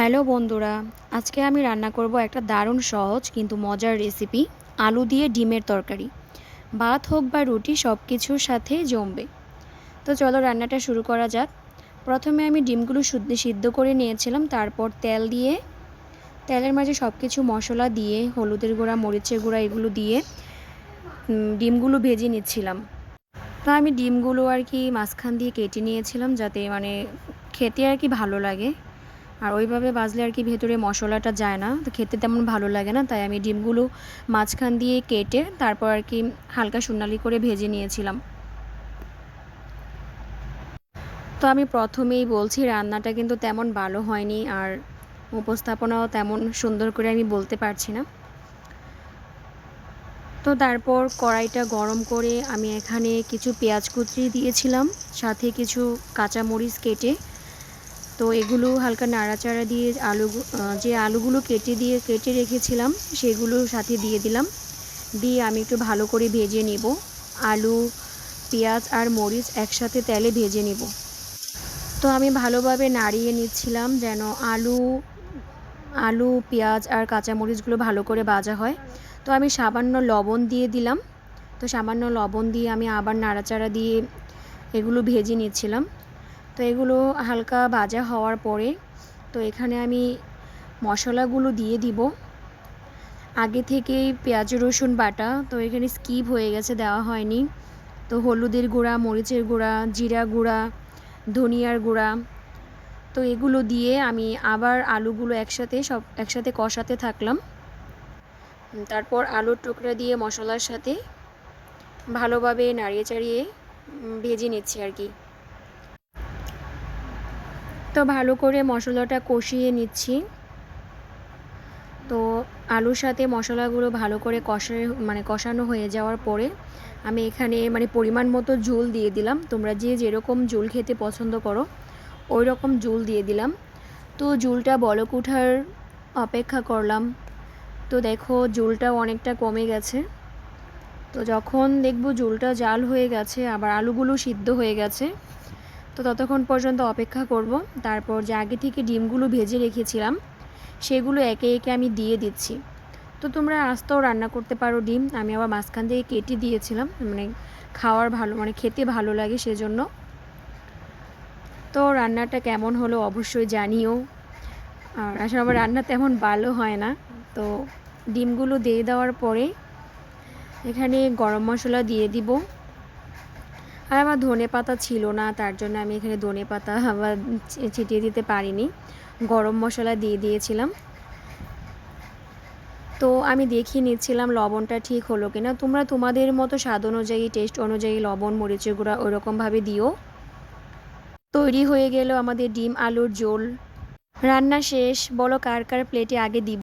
Hello বন্ধুরা, আজকে আমি রান্না করব একটা দারুণ সহজ কিন্তু মজার রেসিপি আলু দিয়ে ডিমের তরকারি। ভাত হোক বা রুটি সব কিছুর সাথে জমবে। তো চলো রান্নাটা শুরু করা যাক। প্রথমে আমি ডিমগুলো শুদ্ধ সিদ্ধ করে নিয়েছিলাম, তারপর তেল দিয়ে, তেলের মাঝে সব কিছু মশলা দিয়ে, হলুদের গুঁড়া, মরিচের গুঁড়া, এগুলো দিয়ে ডিমগুলো ভেজে নিচ্ছিলাম। তো আমি ডিমগুলো আর কি মাঝখান দিয়ে কেটে নিয়েছিলাম যাতে মানে খেতে আর কি ভালো লাগে। আর ওইভাবে বাজলে আর কি ভেতরে মশলাটা যায় না। তো খেতে তেমন ভালো লাগে না, তাই আমি ডিমগুলো মাঝখান দিয়ে কেটে তারপর আর কি হালকা সোনালি করে ভেজে নিয়েছিলাম। তো আমি প্রথমেই বলছি, রান্নাটা কিন্তু তেমন ভালো হয়নি আর উপস্থাপনাও তেমন সুন্দর করে আমি বলতে পারছি না। তো তারপর কড়াইটা গরম করে আমি এখানে কিছু পেঁয়াজ কুচি দিয়েছিলাম, সাথে কিছু কাঁচামরিচ কেটে তো এগুলো হালকা নাড়াচাড়া দিয়ে আলু যে আলুগুলো কেটে দিয়ে, কেটে রেখেছিলাম সেগুলো সাথে দিয়ে দিলাম। দিয়ে আমি একটু ভালো করে ভেজে নেব। আলু, পেঁয়াজ আর মরিচ একসাথে তেলে ভেজে নেব। তো আমি ভালোভাবে নাড়িয়ে নিচ্ছিলাম যেন আলু আলু, পেঁয়াজ আর কাঁচামরিচগুলো ভালো করে ভাজা হয়। তো আমি সামান্য লবণ দিয়ে দিলাম। তো সামান্য লবণ দিয়ে আমি আবার নাড়াচাড়া দিয়ে এগুলো ভেজে নিচ্ছিলাম। তো এগুলো হালকা ভাজা হওয়ার পরে তো এখানে আমি মশলাগুলো দিয়ে দিব। আগে থেকেই পেঁয়াজ, রসুন, বাটা তো এখানে স্কিপ হয়ে গেছে, দেওয়া হয়নি। তো হলুদের গুঁড়া, মরিচের গুঁড়া, জিরা গুঁড়া, ধনিয়ার গুঁড়া তো এগুলো দিয়ে আমি আবার আলুগুলো একসাথে সব একসাথে কষাতে থাকলাম। তারপর আলুর টুকরা দিয়ে মশলার সাথে ভালোভাবে নাড়িয়ে চাড়িয়ে ভেজে নিচ্ছি আর কি। তো ভালো করে মশলাটা কষিয়ে নিচ্ছি। তো আলুর সাথে মশলাগুলো ভালো করে কষা মানে কষানো হয়ে যাওয়ার পরে আমি এখানে মানে পরিমাণ মতো ঝোল দিয়ে দিলাম। তোমরা যে যেরকম ঝোল খেতে পছন্দ করো ওই রকম ঝোল দিয়ে দিলাম। তো ঝোলটা বলক ওঠার অপেক্ষা করলাম। তো দেখো ঝোলটা অনেকটা কমে গেছে। তো যখন দেখব ঝোলটা জাল হয়ে গেছে, আবার আলুগুলো সিদ্ধ হয়ে গেছে তো ততক্ষণ পর্যন্ত অপেক্ষা করব। তারপর যে আগে থেকে ডিমগুলো ভেজে রেখেছিলাম, সেগুলো একে একে আমি দিয়ে দিচ্ছি। তো তোমরা আস্তেও রান্না করতে পারো ডিম। আমি আবার মাঝখান থেকে কেটে দিয়েছিলাম মানে খাওয়ার ভালো মানে খেতে ভালো লাগে সেজন্য। তো রান্নাটা কেমন হলো অবশ্যই জানিও। আর আসলে আমার রান্না তেমন ভালো হয় না। তো ডিমগুলো দিয়ে দেওয়ার পরে এখানে গরম মশলা দিয়ে দিব। আর আমার ধনে পাতা ছিল না, তার জন্য আমি এখানে ধনে পাতা আবার ছিটিয়ে দিতে পারিনি। গরম মশলা দিয়ে দিয়েছিলাম। তো আমি দেখিয়ে নিচ্ছিলাম লবণটা ঠিক হলো কিনা। তোমরা তোমাদের মতো স্বাদ অনুযায়ী, টেস্ট অনুযায়ী লবণ, মরিচের গুঁড়া ওরকমভাবে দিও। তৈরি হয়ে গেল আমাদের ডিম আলুর জোল রান্না শেষ। বলো কার কার প্লেটে আগে দিব?